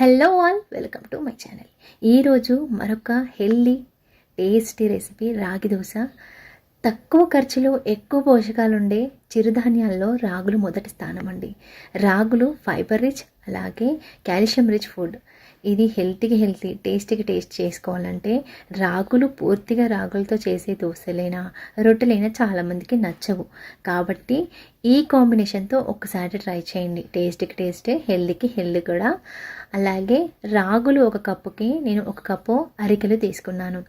Hello all welcome to my channel ఈరోజు మరొక healthy tasty recipe రాగి దోశ. తక్కువ ఖర్చులో ఎక్కువ పోషకాలు ఉండే చిరుధాన్యాల్లో రాగులు మొదటి స్థానం అండి రాగులు ఫైబర్ రిచ్ అలాగే కాల్షియం రిచ్ ఫుడ్. ఇది హెల్తీకి హెల్తీ టేస్టీకి టేస్ట్ చేసుకోవాలంటే రాగులు పూర్తిగా రాగులతో చేసే దోశలైనా రొట్టెలైనా చాలామందికి నచ్చవు. కాబట్టి ఈ కాంబినేషన్తో ఒకసారి ట్రై చేయండి. టేస్ట్కి టేస్టే హెల్దీకి హెల్దీ కూడా. అలాగే రాగులు ఒక కప్పుకి నేను ఒక కప్పు అరికెలు తీసుకున్నాను.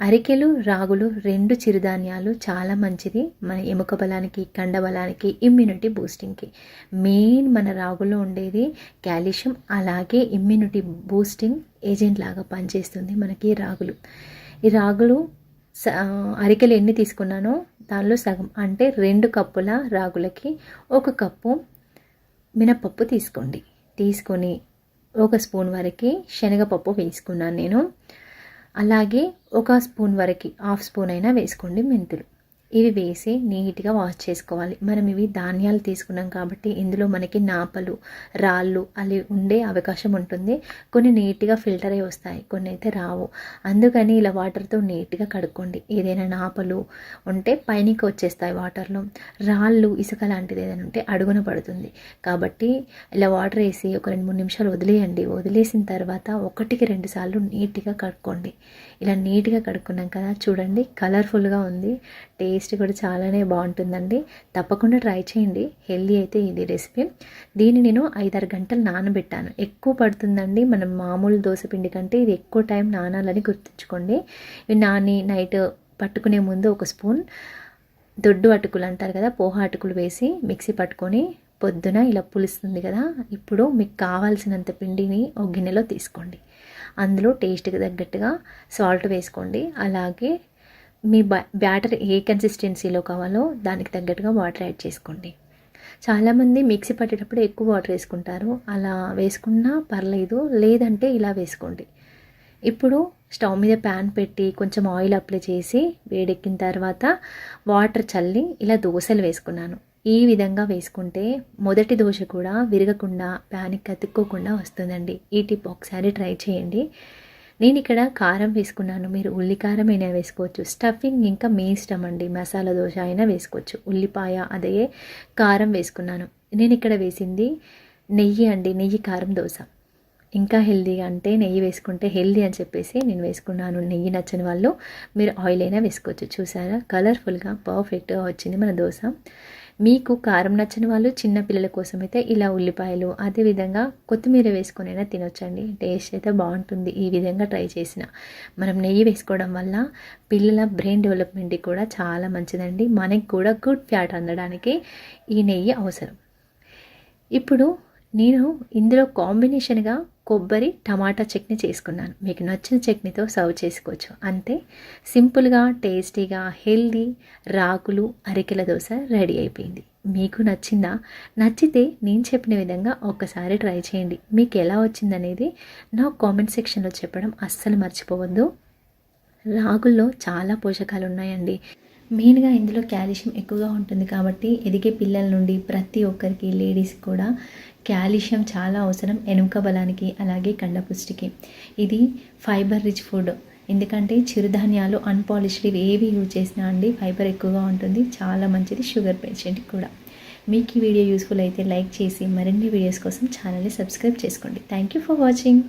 అరికెలు రాగులు రెండు చిరుధాన్యాలు చాలా మంచిది. మన ఎముక బలానికి కండ బలానికి ఇమ్యూనిటీ బూస్టింగ్కి మెయిన్ మన రాగులో ఉండేది కాల్షియం అలాగే ఇమ్యూనిటీ బూస్టింగ్ ఏజెంట్ లాగా పనిచేస్తుంది మనకి రాగులు. ఈ రాగులు అరికెలు ఎన్ని తీసుకున్నానో దానిలో సగం అంటే రెండు కప్పుల రాగులకి ఒక కప్పు మినపప్పు తీసుకోండి. తీసుకొని ఒక స్పూన్ వరకు శనగపప్పు వేసుకున్నాను నేను. అలాగే ఒక స్పూన్ వరకు హాఫ్ స్పూన్ అయినా వేసుకోండి మెంతులు. ఇవి వేసి నీట్గా వాష్ చేసుకోవాలి. మనం ఇవి ధాన్యాలు తీసుకున్నాం కాబట్టి ఇందులో మనకి నాపలు రాళ్ళు అవి ఉండే అవకాశం ఉంటుంది. కొన్ని నీట్గా ఫిల్టర్ అయి వస్తాయి కొన్ని అయితే రావు. అందుకని ఇలా వాటర్తో నీట్గా కడుక్కోండి. ఏదైనా నాపలు ఉంటే పైనకి వచ్చేస్తాయి వాటర్లో. రాళ్ళు ఇసుక లాంటిది ఏదైనా ఉంటే అడుగున పడుతుంది. కాబట్టి ఇలా వాటర్ వేసి ఒక రెండు మూడు నిమిషాలు వదిలేయండి. వదిలేసిన తర్వాత ఒకటికి రెండు సార్లు నీట్గా కడుక్కోండి. ఇలా నీట్గా కడుక్కున్నాం కదా చూడండి కలర్ఫుల్గా ఉంది టేస్ట్ కూడా చాలానే బాగుంటుందండి. తప్పకుండా ట్రై చేయండి. హెల్దీ అయితే ఇది రెసిపీ. దీన్ని నేను ఐదారు గంటలు నానబెట్టాను. ఎక్కువ పడుతుందండి. మనం మామూలు దోశ పిండి కంటే ఇది ఎక్కువ టైం నానాలని గుర్తుంచుకోండి. ఇవి నాని నైట్ పట్టుకునే ముందు ఒక స్పూన్ దొడ్డు అటుకులు అంటారు కదా పోహా అటుకులు వేసి మిక్సీ పట్టుకొని పొద్దున ఇలా పులుస్తుంది కదా ఇప్పుడు మీకు కావాల్సినంత పిండిని ఒక గిన్నెలో తీసుకోండి. అందులో టేస్ట్కి తగ్గట్టుగా సాల్ట్ వేసుకోండి. అలాగే మీ బ్యాటర్ ఏ కన్సిస్టెన్సీలో కావాలో దానికి తగ్గట్టుగా వాటర్ యాడ్ చేసుకోండి. చాలామంది మిక్సీ పట్టేటప్పుడు ఎక్కువ వాటర్ వేసుకుంటారు. అలా వేసుకున్నా పర్లేదు లేదంటే ఇలా వేసుకోండి. ఇప్పుడు స్టవ్ మీద ప్యాన్ పెట్టి కొంచెం ఆయిల్ అప్లై చేసి వేడెక్కిన తర్వాత వాటర్ చల్లి ఇలా దోశలు వేసుకున్నాను. ఈ విధంగా వేసుకుంటే మొదటి దోశ కూడా విరగకుండా ప్యాన్కి కతుక్కోకుండా వస్తుందండి. ఈ టిప్ ఒకసారి ట్రై చేయండి. నేను ఇక్కడ కారం వేసుకున్నాను. మీరు ఉల్లికారం అయినా వేసుకోవచ్చు. స్టఫింగ్ ఇంకా మీ ఇష్టం అండి మసాలా దోశ అయినా వేసుకోవచ్చు. ఉల్లిపాయ అదే కారం వేసుకున్నాను. నేను ఇక్కడ వేసింది నెయ్యి అండి. నెయ్యి కారం దోశ. ఇంకా హెల్దీగా అంటే నెయ్యి వేసుకుంటే హెల్దీ అని చెప్పేసి నేను వేసుకున్నాను. నెయ్యి నచ్చని వాళ్ళు మీరు ఆయిల్ అయినా వేసుకోవచ్చు. చూసారా? కలర్ఫుల్గా పర్ఫెక్ట్గా వచ్చింది మన దోశ. మీకు కారం నచ్చని వాళ్ళు చిన్న పిల్లల కోసం అయితే ఇలా ఉల్లిపాయలు అదేవిధంగా కొత్తిమీర వేసుకొనైనా తినొచ్చండి. టేస్ట్ అయితే బాగుంటుంది. ఈ విధంగా ట్రై చేసిన. మనం నెయ్యి వేసుకోవడం వల్ల పిల్లల బ్రెయిన్ డెవలప్మెంట్కి కూడా చాలా మంచిదండి. మనకి కూడా గుడ్ ఫ్యాట్ అందడానికి ఈ నెయ్యి అవసరం. ఇప్పుడు నేను ఇందులో కాంబినేషన్గా కొబ్బరి టమాటా చట్నీ చేసుకున్నాను. మీకు నచ్చిన చట్నీతో సర్వ్ చేసుకోవచ్చు. అంతే సింపుల్గా టేస్టీగా హెల్దీ రాకులు అరికెల దోశ రెడీ అయిపోయింది. మీకు నచ్చిందా? నచ్చితే నేను చెప్పిన విధంగా ఒక్కసారి ట్రై చేయండి. మీకు ఎలా వచ్చిందనేది నా కామెంట్ సెక్షన్లో చెప్పడం అస్సలు మర్చిపోవద్దు. రాగుల్లో చాలా పోషకాలు ఉన్నాయండి మెయిన్గా ఇందులో కాల్షియం ఎక్కువగా ఉంటుంది కాబట్టి ఎదిగే పిల్లల నుండి ప్రతి ఒక్కరికి లేడీస్ కూడా కాల్షియం చాలా అవసరం ఎనుక బలానికి అలాగే కండపుష్టికి ఇది ఫైబర్ రిచ్ ఫుడ్. ఎందుకంటే చిరుధాన్యాలు అన్పాలిష్డ్ ఏవి యూజ్ చేసినా అండి ఫైబర్ ఎక్కువగా ఉంటుంది చాలా మంచిది షుగర్ పేషెంట్కి కూడా. మీకు ఈ వీడియో యూస్ఫుల్ అయితే లైక్ చేసి మరిన్ని వీడియోస్ కోసం ఛానల్ని సబ్స్క్రైబ్ చేసుకోండి. Thank you for watching.